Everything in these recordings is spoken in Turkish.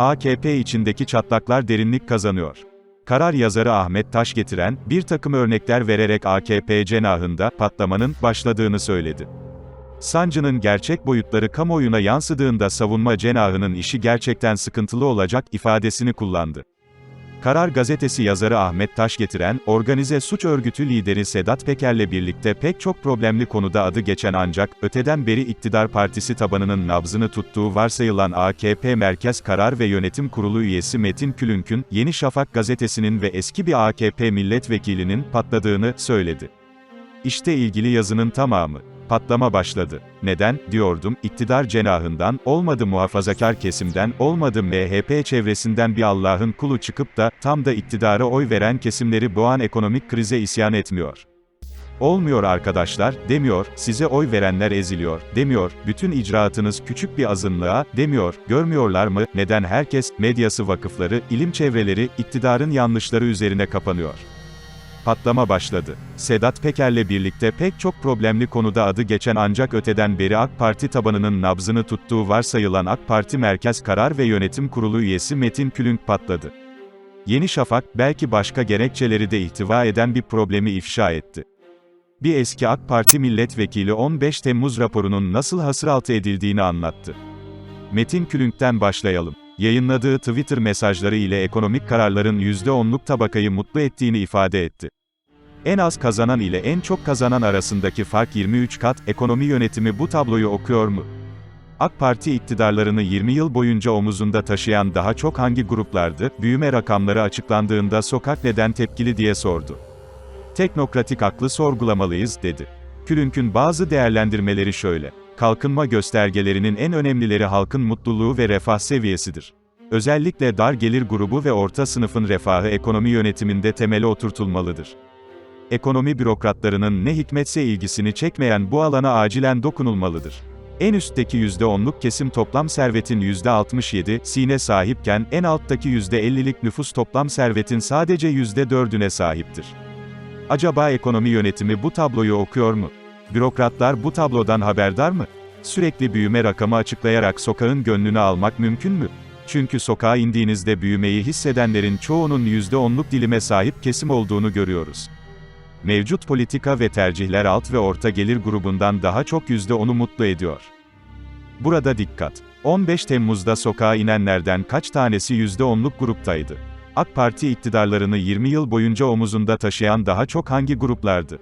AKP içindeki çatlaklar derinlik kazanıyor. Karar yazarı Ahmet Taş getiren, bir takım örnekler vererek AKP cenahında, patlamanın, başladığını söyledi. Sancının gerçek boyutları kamuoyuna yansıdığında savunma cenahının işi gerçekten sıkıntılı olacak ifadesini kullandı. Karar gazetesi yazarı Ahmet Taş getiren, organize suç örgütü lideri Sedat Peker'le birlikte pek çok problemli konuda adı geçen ancak, öteden beri iktidar partisi tabanının nabzını tuttuğu varsayılan AKP Merkez Karar ve Yönetim Kurulu üyesi Metin Külünk'ün, Yeni Şafak gazetesinin ve eski bir AKP milletvekilinin patladığını söyledi. İşte ilgili yazının tamamı. Patlama başladı. Neden, diyordum, iktidar cenahından, olmadı muhafazakar kesimden, olmadı MHP çevresinden bir Allah'ın kulu çıkıp da, tam da iktidara oy veren kesimleri boğan ekonomik krize isyan etmiyor. Olmuyor arkadaşlar, demiyor, size oy verenler eziliyor, demiyor, bütün icraatınız küçük bir azınlığa, demiyor, görmüyorlar mı, neden? Herkes, medyası vakıfları, ilim çevreleri, iktidarın yanlışları üzerine kapanıyor. Patlama başladı. Sedat Peker'le birlikte pek çok problemli konuda adı geçen ancak öteden beri AK Parti tabanının nabzını tuttuğu varsayılan AK Parti Merkez Karar ve Yönetim Kurulu üyesi Metin Külünk patladı. Yeni Şafak, belki başka gerekçeleri de ihtiva eden bir problemi ifşa etti. Bir eski AK Parti milletvekili 15 Temmuz raporunun nasıl hasıraltı edildiğini anlattı. Metin Külünk'ten başlayalım yayınladığı Twitter mesajları ile ekonomik kararların %10'luk tabakayı mutlu ettiğini ifade etti. En az kazanan ile en çok kazanan arasındaki fark 23 kat, ekonomi yönetimi bu tabloyu okuyor mu? AK Parti iktidarlarını 20 yıl boyunca omuzunda taşıyan daha çok hangi gruplardı, büyüme rakamları açıklandığında sokak neden tepkili diye sordu. Teknokratik aklı sorgulamalıyız, dedi. Külünk'ün bazı değerlendirmeleri şöyle. Kalkınma göstergelerinin en önemlileri halkın mutluluğu ve refah seviyesidir. Özellikle dar gelir grubu ve orta sınıfın refahı ekonomi yönetiminde temele oturtulmalıdır. Ekonomi bürokratlarının ne hikmetse ilgisini çekmeyen bu alana acilen dokunulmalıdır. En üstteki %10'luk kesim toplam servetin %67'sine sahipken en alttaki %50'lik nüfus toplam servetin sadece %4'üne sahiptir. Acaba ekonomi yönetimi bu tabloyu okuyor mu? Bürokratlar bu tablodan haberdar mı? Sürekli büyüme rakamı açıklayarak sokağın gönlünü almak mümkün mü? Çünkü sokağa indiğinizde büyümeyi hissedenlerin çoğunun %10'luk dilime sahip kesim olduğunu görüyoruz. Mevcut politika ve tercihler alt ve orta gelir grubundan daha çok %10'u mutlu ediyor. Burada dikkat. 15 Temmuz'da sokağa inenlerden kaç tanesi %10'luk gruptaydı? AK Parti iktidarlarını 20 yıl boyunca omuzunda taşıyan daha çok hangi gruplardı?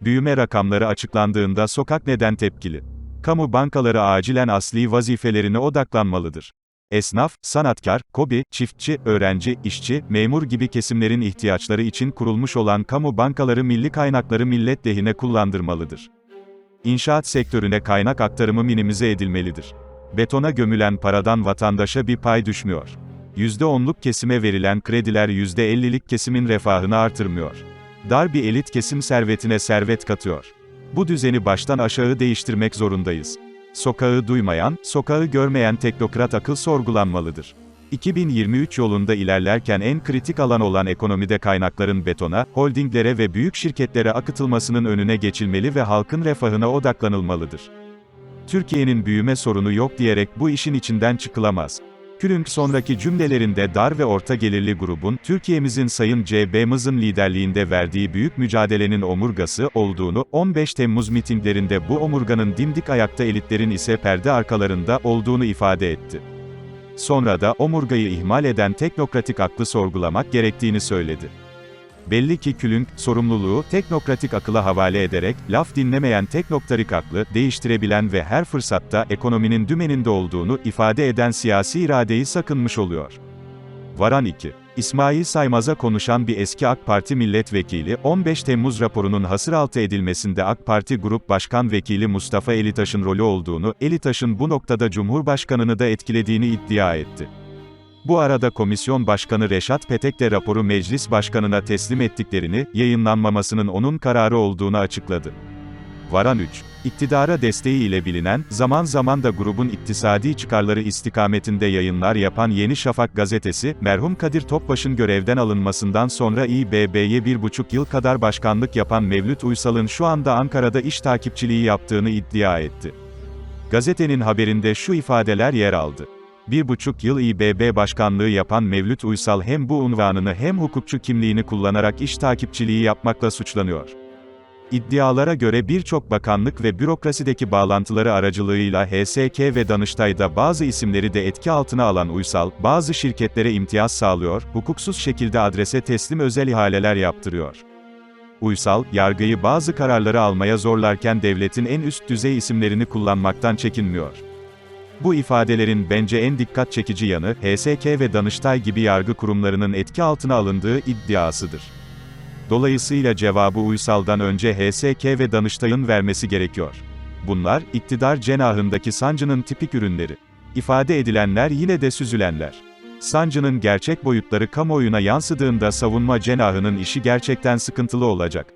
Büyüme rakamları açıklandığında sokak neden tepkili? Kamu bankaları acilen asli vazifelerine odaklanmalıdır. Esnaf, sanatkar, kobi, çiftçi, öğrenci, işçi, memur gibi kesimlerin ihtiyaçları için kurulmuş olan kamu bankaları milli kaynakları millet lehine kullandırmalıdır. İnşaat sektörüne kaynak aktarımı minimize edilmelidir. Betona gömülen paradan vatandaşa bir pay düşmüyor. %10'luk kesime verilen krediler %50'lik kesimin refahını artırmıyor dar bir elit kesim servetine servet katıyor. Bu düzeni baştan aşağı değiştirmek zorundayız. Sokağı duymayan, sokağı görmeyen teknokrat akıl sorgulanmalıdır. 2023 yolunda ilerlerken en kritik alan olan ekonomide kaynakların betona, holdinglere ve büyük şirketlere akıtılmasının önüne geçilmeli ve halkın refahına odaklanılmalıdır. Türkiye'nin büyüme sorunu yok diyerek bu işin içinden çıkılamaz. Külünk sonraki cümlelerinde dar ve orta gelirli grubun, Türkiye'mizin Sayın C.B.Mız'ın liderliğinde verdiği büyük mücadelenin omurgası olduğunu, 15 Temmuz mitinglerinde bu omurganın dimdik ayakta elitlerin ise perde arkalarında olduğunu ifade etti. Sonra da omurgayı ihmal eden teknokratik aklı sorgulamak gerektiğini söyledi. Belli ki Külünk, sorumluluğu, teknokratik akıla havale ederek, laf dinlemeyen teknokratik aklı, değiştirebilen ve her fırsatta, ekonominin dümeninde olduğunu, ifade eden siyasi iradeyi sakınmış oluyor. Varan 2. İsmail Saymaz'a konuşan bir eski AK Parti milletvekili, 15 Temmuz raporunun hasıraltı edilmesinde AK Parti Grup Başkan Vekili Mustafa Elitaş'ın rolü olduğunu, Elitaş'ın bu noktada Cumhurbaşkanını da etkilediğini iddia etti. Bu arada Komisyon Başkanı Reşat Petek de raporu Meclis Başkanı'na teslim ettiklerini, yayınlanmamasının onun kararı olduğunu açıkladı. Varan 3. İktidara desteği ile bilinen, zaman zaman da grubun iktisadi çıkarları istikametinde yayınlar yapan Yeni Şafak gazetesi, merhum Kadir Topbaş'ın görevden alınmasından sonra İBB'ye bir buçuk yıl kadar başkanlık yapan Mevlüt Uysal'ın şu anda Ankara'da iş takipçiliği yaptığını iddia etti. Gazetenin haberinde şu ifadeler yer aldı. Bir buçuk yıl İBB başkanlığı yapan Mevlüt Uysal hem bu unvanını hem hukukçu kimliğini kullanarak iş takipçiliği yapmakla suçlanıyor. İddialara göre birçok bakanlık ve bürokrasideki bağlantıları aracılığıyla HSK ve Danıştay'da bazı isimleri de etki altına alan Uysal, bazı şirketlere imtiyaz sağlıyor, hukuksuz şekilde adrese teslim özel ihaleler yaptırıyor. Uysal, yargıyı bazı kararları almaya zorlarken devletin en üst düzey isimlerini kullanmaktan çekinmiyor. Bu ifadelerin bence en dikkat çekici yanı, HSK ve Danıştay gibi yargı kurumlarının etki altına alındığı iddiasıdır. Dolayısıyla cevabı Uysal'dan önce HSK ve Danıştay'ın vermesi gerekiyor. Bunlar, iktidar cenahındaki sancının tipik ürünleri. İfade edilenler yine de süzülenler. Sancının gerçek boyutları kamuoyuna yansıdığında savunma cenahının işi gerçekten sıkıntılı olacak.